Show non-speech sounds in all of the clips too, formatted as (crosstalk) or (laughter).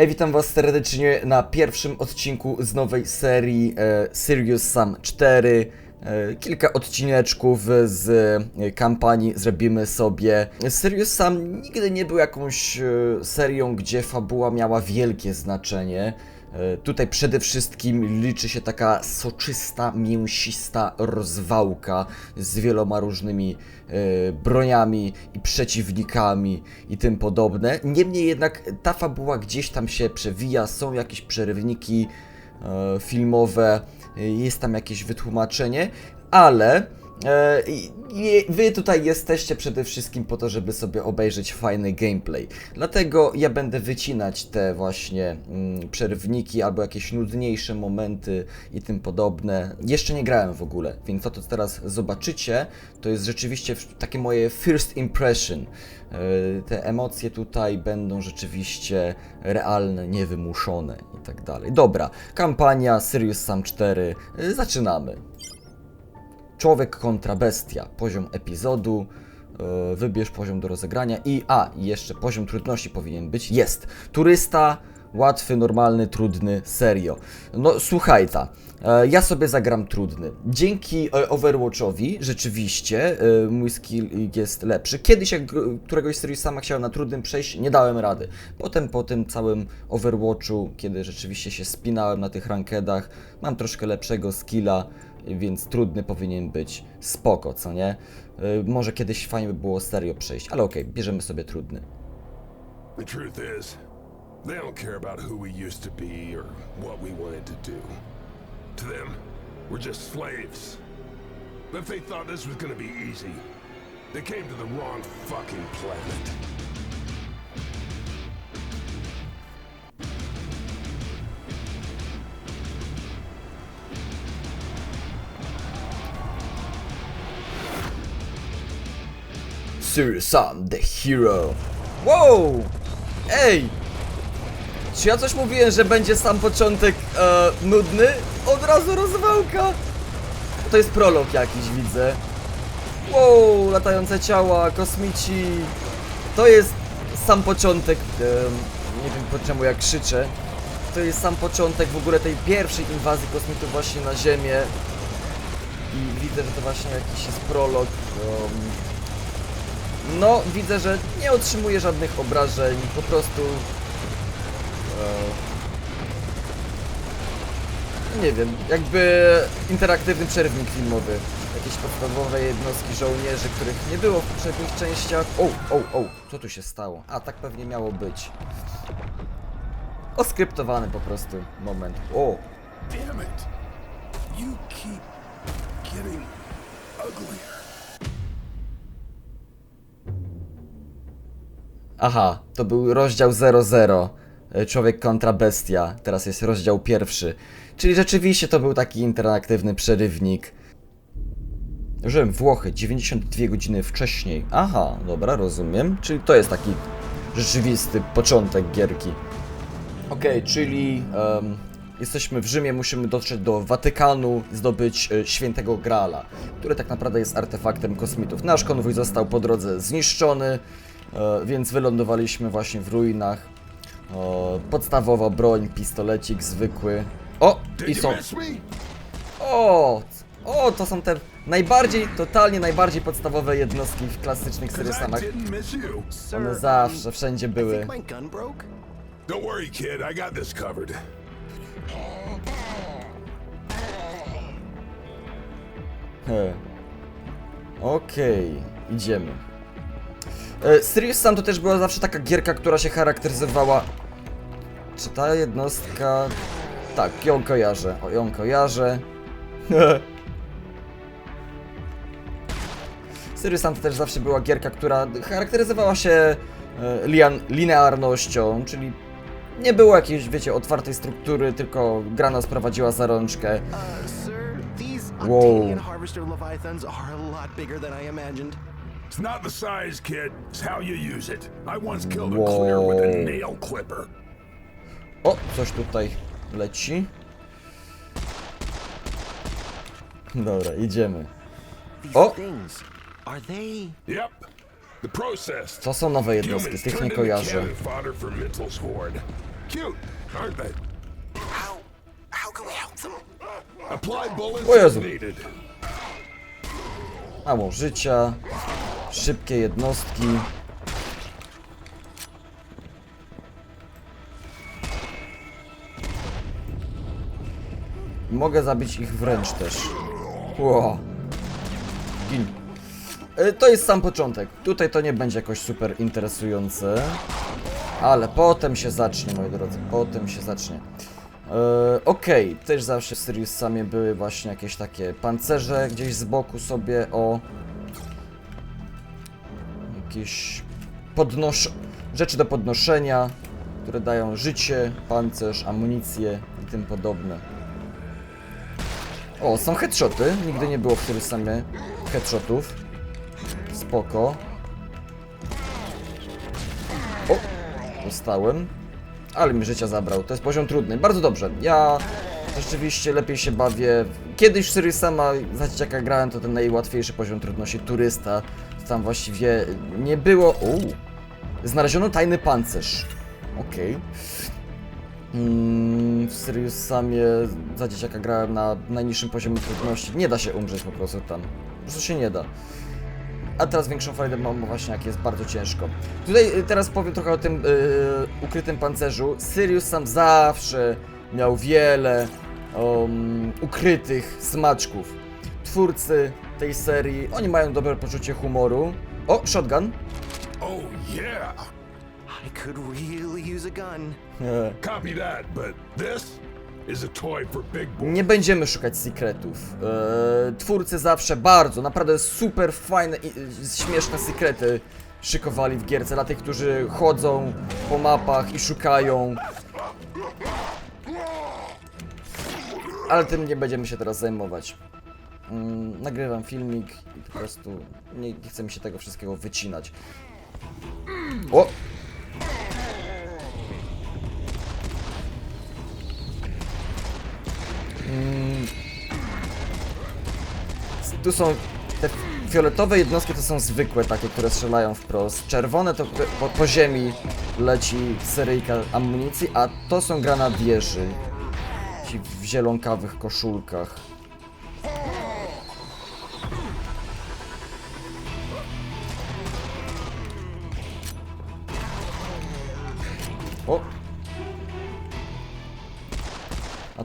Hej, witam was serdecznie na pierwszym odcinku z nowej serii e, Serious Sam 4. E, kilka odcineczków z e, kampanii zrobimy sobie. Serious Sam nigdy nie był jakąś e, serią, gdzie fabuła miała wielkie znaczenie. E, Tutaj przede wszystkim liczy się taka soczysta, mięsista rozwałka z wieloma różnymi e, broniami i przeciwnikami i tym podobne. Niemniej jednak ta fabuła gdzieś tam się przewija, są jakieś przerywniki e, filmowe, jest tam jakieś wytłumaczenie, ale i- i wy tutaj jesteście przede wszystkim po to, żeby sobie obejrzeć fajny gameplay. Dlatego ja będę wycinać te właśnie mm, przerwniki albo jakieś nudniejsze momenty i tym podobne. Jeszcze nie grałem w ogóle, więc to, co teraz zobaczycie, to jest rzeczywiście takie moje first impression. E, te emocje tutaj będą rzeczywiście realne, niewymuszone i tak dalej. Dobra, kampania Serious Sam 4, e, zaczynamy. Człowiek kontra bestia. Poziom epizodu. e, Wybierz poziom do rozegrania i a, jeszcze poziom trudności powinien być. Jest. Turysta, łatwy, normalny, trudny, serio. No słuchaj ta. e, Ja sobie zagram trudny. Dzięki e, Overwatchowi rzeczywiście mój skill jest lepszy. Kiedyś jak któregoś serii sama chciałem na trudnym przejść, nie dałem rady. Potem po tym całym Overwatchu, kiedy rzeczywiście się spinałem na tych rankedach, mam troszkę lepszego skilla więc trudny powinien być spoko, co nie? Y, może kiedyś fajnie by było serio przejść, ale okej, bierzemy sobie trudny. The truth is, they don't care about who we used to be or what we wanted to do. To them, we're just slaves. If they thought this was gonna be easy, they came to the wrong fucking planet. Sir Sam, the hero. Wow! Ej! Czy ja coś mówiłem, że będzie sam początek e, nudny? Od razu rozwałka! To jest prolog jakiś, widzę. Wow, latające ciała, kosmici. To jest sam początek. em, nie wiem po czemu ja krzyczę. To jest sam początek w ogóle tej pierwszej inwazji kosmitów właśnie na Ziemię. I widzę, że to właśnie jakiś jest prolog. em, no, widzę, że nie otrzymuje żadnych obrażeń, po prostu. E, nie wiem, jakby interaktywny przerwnik filmowy. Jakieś podstawowe jednostki żołnierzy, których nie było w poprzednich częściach. O, o, o, co tu się stało? A, tak pewnie miało być. Oskryptowany po prostu moment. O, Damn it! You keep getting uglier. Aha, to był rozdział 00. e, Człowiek kontra bestia. Teraz jest rozdział pierwszy. Czyli rzeczywiście to był taki interaktywny przerywnik. Rzym, Włochy, 92 godziny wcześniej. Aha, dobra, rozumiem. Czyli to jest taki rzeczywisty początek gierki. Okej, czyli em, jesteśmy w Rzymie, musimy dotrzeć do Watykanu, zdobyć e, świętego Graala, który tak naprawdę jest artefaktem kosmitów. Nasz konwój został po drodze zniszczony, więc wylądowaliśmy właśnie w ruinach. O, podstawowa broń, pistolecik zwykły. O! I są. O! O, to są te najbardziej, totalnie najbardziej podstawowe jednostki w klasycznych you. One zawsze, wszędzie I były. Don't worry, kid. I got this covered. He. Okej, idziemy. E, Serious Sam to też była zawsze taka gierka, która się charakteryzowała... Czy ta jednostka... Tak, ją kojarzę. O, ją kojarzę. (laughs) Serious Sam to też zawsze była gierka, która charakteryzowała się e, linearnością, czyli nie było jakiejś, wiecie, otwartej struktury, tylko gra nas prowadziła za rączkę. Uh, It's not the size, kid. It's how you use it. I once killed a clear with a nail clipper. O, coś tutaj leci. Dobra, idziemy. O! Yep. The process. Co są nowe jednostki? Tych nie kojarzę. O Jezu. Mało życia szybkie jednostki. Mogę zabić ich wręcz też. Ło. Gin. E, To jest sam początek. Tutaj to nie będzie jakoś super interesujące. Ale potem się zacznie, moi drodzy. Potem się zacznie. E, Okej, też zawsze w Sirius Samie były właśnie jakieś takie pancerze gdzieś z boku sobie o jakieś podnosz... rzeczy do podnoszenia, które dają życie, pancerz, amunicję i tym podobne. O, są headshoty. Nigdy nie było w Sirius Samie headshotów. Spoko. O, dostałem. Ale mi życia zabrał. To jest poziom trudny. Bardzo dobrze. Ja rzeczywiście lepiej się bawię. Kiedyś w Sirius sama za dzieciaka grałem, to ten najłatwiejszy poziom trudności turysta. Tam właściwie nie było. Uuu. Znaleziono tajny pancerz. Okej. Mm, w Sirius samie za dzieciaka grałem na najniższym poziomie trudności. Nie da się umrzeć po prostu tam. Po prostu się nie da. A teraz większą frajdę mam właśnie jak jest bardzo ciężko. Tutaj y, teraz powiem trochę o tym y, ukrytym pancerzu. Sirius sam zawsze miał wiele um, ukrytych smaczków. Twórcy tej serii, oni mają dobre poczucie humoru. O, shotgun. Oh yeah! I could really use a gun. (laughs) Copy that, but this is a toy for big. Nie będziemy szukać sekretów. E, twórcy zawsze bardzo, naprawdę super fajne i i śmieszne sekrety szykowali w gierce dla tych, którzy chodzą po mapach i szukają. Ale tym nie będziemy się teraz zajmować. Mm, nagrywam filmik i po prostu nie, nie mi się tego wszystkiego wycinać. O! Tu są te fioletowe jednostki to są zwykłe takie, które strzelają wprost. Czerwone to po, po ziemi leci seryjka amunicji, a to są granadierzy. W zielonkawych koszulkach.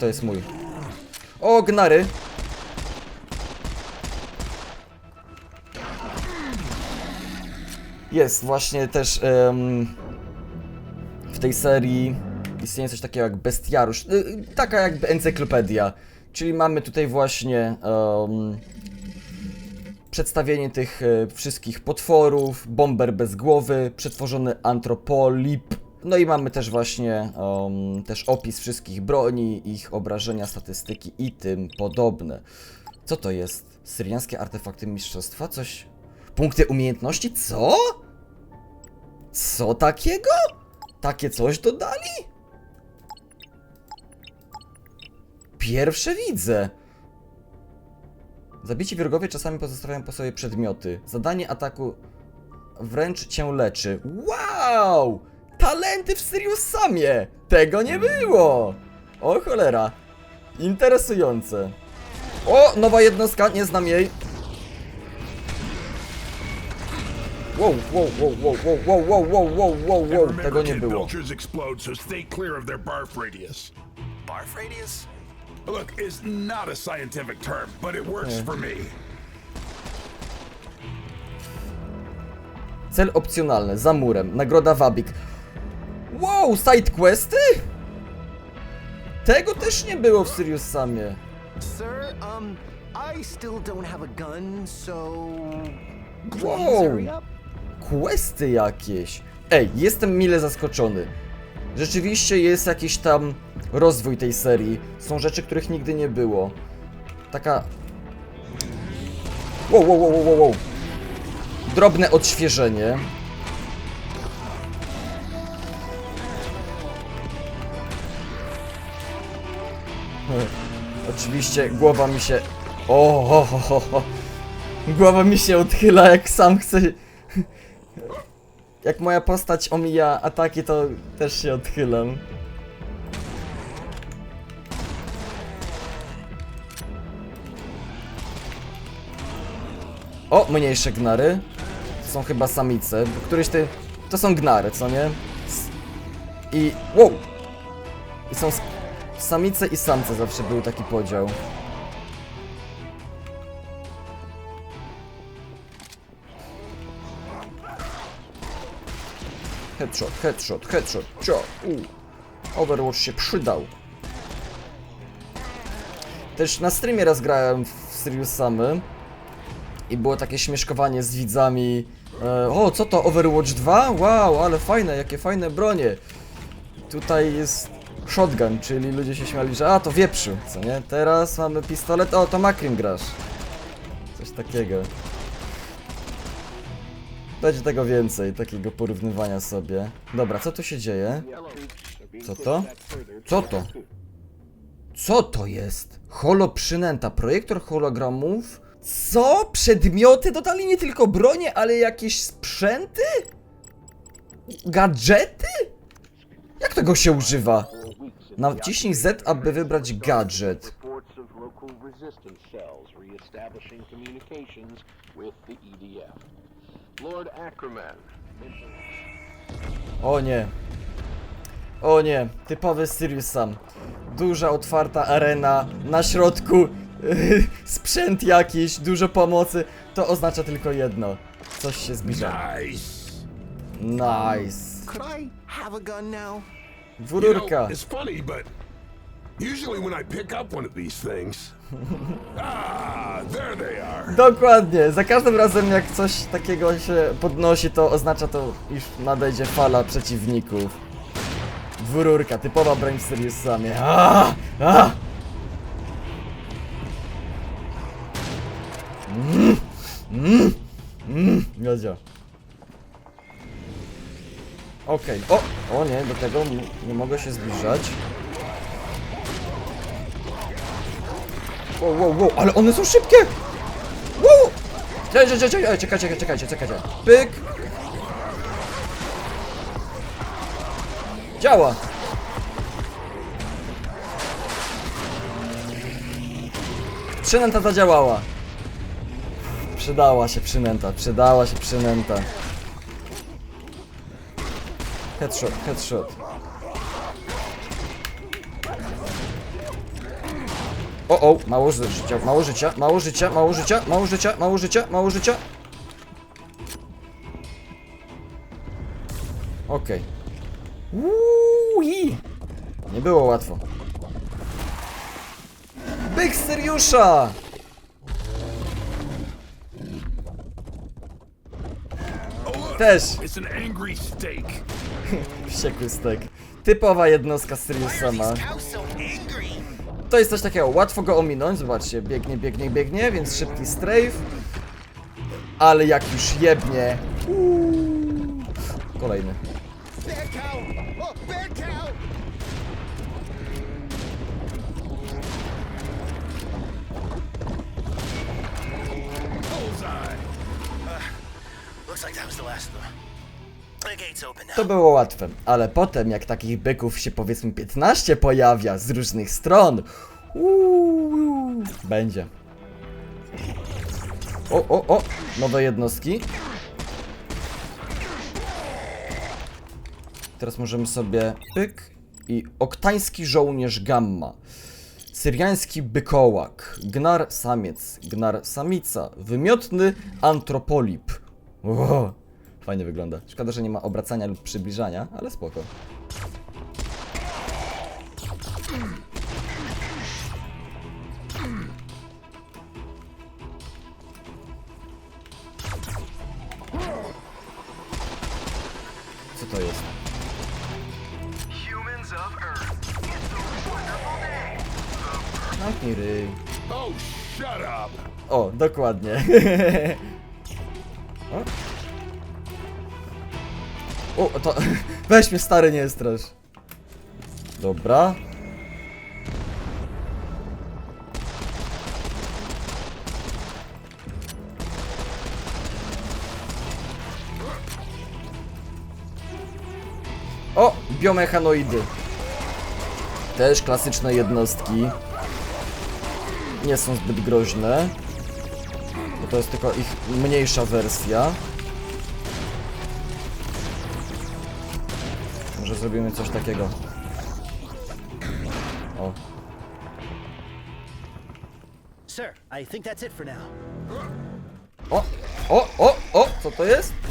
To jest mój. O, gnary! Jest właśnie też em, w tej serii istnieje coś takiego jak bestiarusz, y, y, taka jakby encyklopedia. Czyli mamy tutaj właśnie em, przedstawienie tych e, wszystkich potworów, bomber bez głowy, przetworzony antropolip. No i mamy też właśnie em, też opis wszystkich broni, ich obrażenia, statystyki i tym podobne. Co to jest? Syriańskie artefakty mistrzostwa? Coś Punkty umiejętności? Co? Co takiego? Takie coś dodali? Pierwsze widzę. Zabici wrogowie czasami pozostawiają po sobie przedmioty. Zadanie ataku wręcz cię leczy. Wow! Talenty w Sirius Samie! Tego nie było! O cholera. Interesujące. O, nowa jednostka, nie znam jej. Wow, wow, wow, wow, wow, wow, wow, wow, wow, wow, tego nie było. Explode, so stay clear of their barf radius. Barf radius? Look, it's not a scientific term, but it works for me. Cel opcjonalny, za murem, nagroda Wabik. Wow, side questy? Tego też nie było w Sirius Samie. Sir, um, I still don't have a gun, so Wow. Questy jakieś. Ej, jestem mile zaskoczony. Rzeczywiście jest jakiś tam rozwój tej serii. Są rzeczy, których nigdy nie było. Taka... Wow, wow, wow, wow, wow. Drobne odświeżenie. Oczywiście głowa mi się... O, ho, ho, ho. Głowa mi się odchyla, jak sam chcę... Jak moja postać omija ataki, to też się odchylam. O, mniejsze gnary. To są chyba samice, bo któryś ty... To są gnary, co nie? I... Wow! I są samice i samce zawsze był taki podział. Headshot, headshot, headshot, cio, u. Overwatch się przydał. Też na streamie raz grałem w Serious Samy i było takie śmieszkowanie z widzami. E, o, co to, Overwatch 2? Wow, ale fajne, jakie fajne bronie. Tutaj jest shotgun, czyli ludzie się śmiali, że a, to wieprzu, co nie? Teraz mamy pistolet, o, to Makrim grasz. Coś takiego. Będzie tego więcej, takiego porównywania sobie. Dobra, co tu się dzieje? Co to? Co to? Co to jest? Holo przynęta, projektor hologramów? Co? Przedmioty dodali nie tylko bronie, ale jakieś sprzęty? Gadżety? Jak tego się używa? Naciśnij Z, aby wybrać gadżet. O nie. O nie, typowy Sirius Sam. Duża, otwarta arena, na środku (laughs) sprzęt jakiś, dużo pomocy. To oznacza tylko jedno. Coś się zbliża. Nice. Nice. Could I have a gun now? Dwururka. it's funny, but usually when I pick up one of these things, (laughs) ah, there they are. Dokładnie, za każdym razem jak coś takiego się podnosi, to oznacza to, iż nadejdzie fala przeciwników. Dwururka, typowa broń w Sirius Samie. A! A! Mm, mm, mm. Okej, o! O nie, do tego nie mogę się zbliżać. Wow, wow, wow, ale one są szybkie! Wow! Czekajcie, czekajcie, czekajcie, czekajcie, czekajcie. Pyk! Działa! Przynęta zadziałała. Przydała się przynęta, przydała się przynęta. Headshot, headshot. O, o, mało życia, mało życia, mało życia, mało życia, mało życia, mało życia, mało życia. Okej. Okay. Nie było łatwo. Byk Seriusza! Też It's an angry steak. (laughs) wściekły stek. Typowa jednostka Sirius sama. To jest coś takiego, łatwo go ominąć, zobaczcie, biegnie, biegnie, biegnie, więc szybki strafe. Ale jak już jebnie... uuu. Kolejny. To było łatwe, ale potem jak takich byków się powiedzmy 15 pojawia z różnych stron, uuu, będzie. O, o, o, nowe jednostki. Teraz możemy sobie pyk i oktański żołnierz gamma. Syriański bykołak, gnar samiec, gnar samica, wymiotny antropolip. Wow, fajnie wygląda. Szkoda, że nie ma obracania lub przybliżania, ale spoko. Co to jest? Zamknij ryj. Oh, shut up. O, dokładnie. (laughs) o? to... (laughs) Weź mnie stary, nie strasz. Dobra. O, biomechanoidy. Też klasyczne jednostki. Nie są zbyt groźne. To jest tylko ich mniejsza wersja. Może zrobimy coś takiego. O, Sir, I think that's it for now. o, o, o, o, co to jest? (laughs)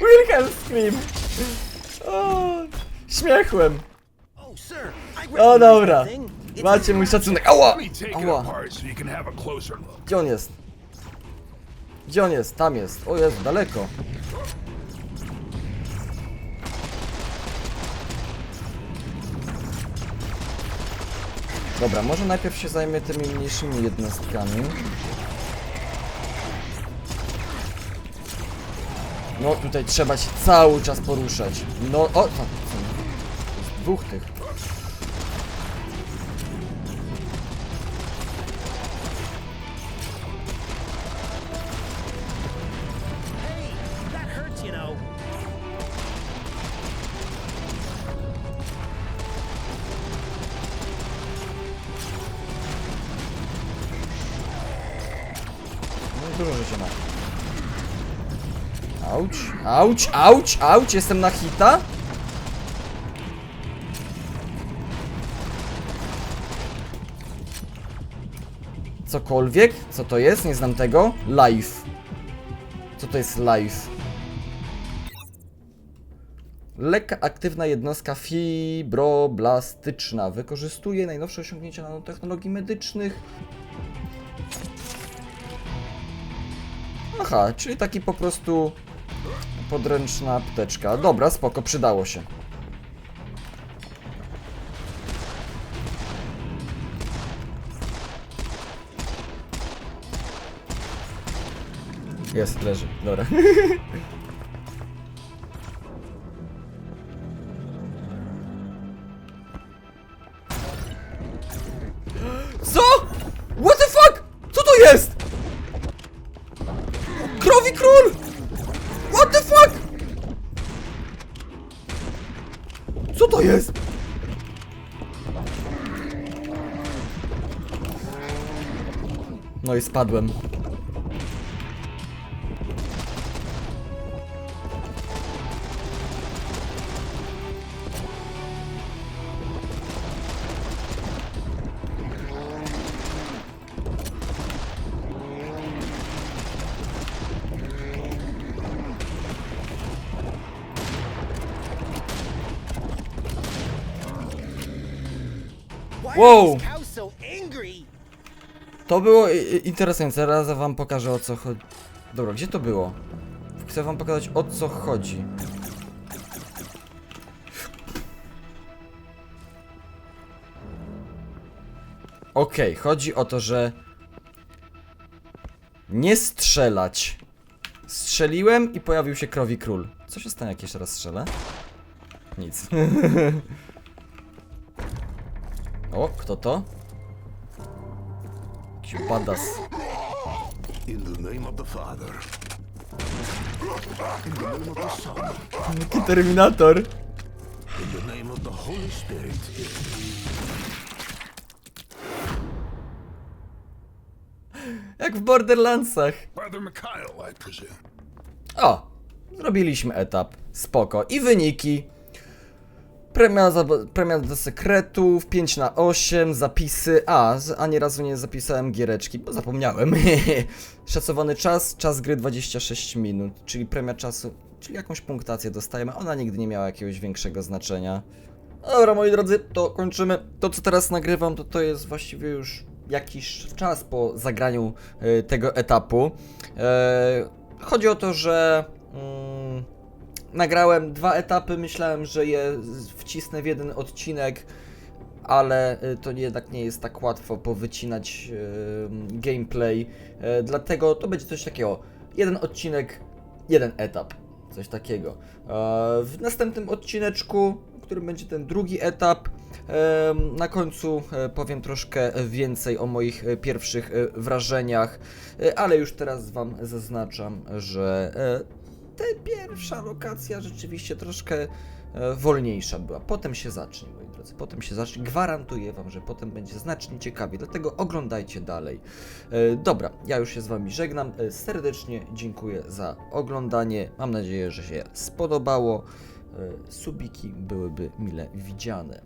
Wilhelm Scream! O, śmiechłem. Oh, O, dobra. Macie mój szacunek. Ała! Ała! Gdzie on jest? Gdzie on jest? Tam jest. O jest, daleko. Dobra, może najpierw się zajmie tymi mniejszymi jednostkami. No tutaj trzeba się cały czas poruszać. No, o, tam, dwóch tych. Auć, auć, auć, auć, jestem na hita? Cokolwiek? Co to jest? Nie znam tego. Live. Co to jest live? Lekka aktywna jednostka fibroblastyczna. Wykorzystuje najnowsze osiągnięcia nanotechnologii medycznych Aha, czyli taki po prostu podręczna apteczka. Dobra, spoko, przydało się. Jest, leży, dobra. (laughs) spadłem. Why To było interesujące, zaraz wam pokażę o co chodzi. Dobra, gdzie to było? Chcę wam pokazać o co chodzi. Okej, chodzi o to, że nie strzelać. Strzeliłem i pojawił się krowi król. Co się stanie, jak jeszcze raz strzelę? Nic. (laughs) o, kto to? The Son. Jaki Terminator. In the name of the Holy Spirit. Jak w Borderlandsach. Brother Mikhail, I presume. O, zrobiliśmy etap. Spoko. I wyniki. Premia, za, premia do sekretów, 5 na 8, zapisy. A, ani razu nie zapisałem giereczki, bo zapomniałem. (laughs) Szacowany czas, czas gry 26 minut, czyli premia czasu, czyli jakąś punktację dostajemy. Ona nigdy nie miała jakiegoś większego znaczenia. Dobra, moi drodzy, to kończymy. To, co teraz nagrywam, to to jest właściwie już jakiś czas po zagraniu e, tego etapu. E, chodzi o to, że mm, nagrałem dwa etapy, myślałem, że je wcisnę w jeden odcinek, ale e, to jednak nie jest tak łatwo powycinać e, gameplay, e, dlatego to będzie coś takiego. Jeden odcinek, jeden etap. Coś takiego. E, W następnym odcineczku, którym będzie ten drugi etap, na końcu e, powiem troszkę więcej o moich e, pierwszych wrażeniach, ale już teraz Wam zaznaczam, że pierwsza lokacja rzeczywiście troszkę e, wolniejsza była. Potem się zacznie, moi drodzy, potem się zacznie. Gwarantuję wam, że potem będzie znacznie ciekawiej, dlatego oglądajcie dalej. E, Dobra, ja już się z wami żegnam. E, Serdecznie dziękuję za oglądanie. Mam nadzieję, że się spodobało. Subiki byłyby mile widziane.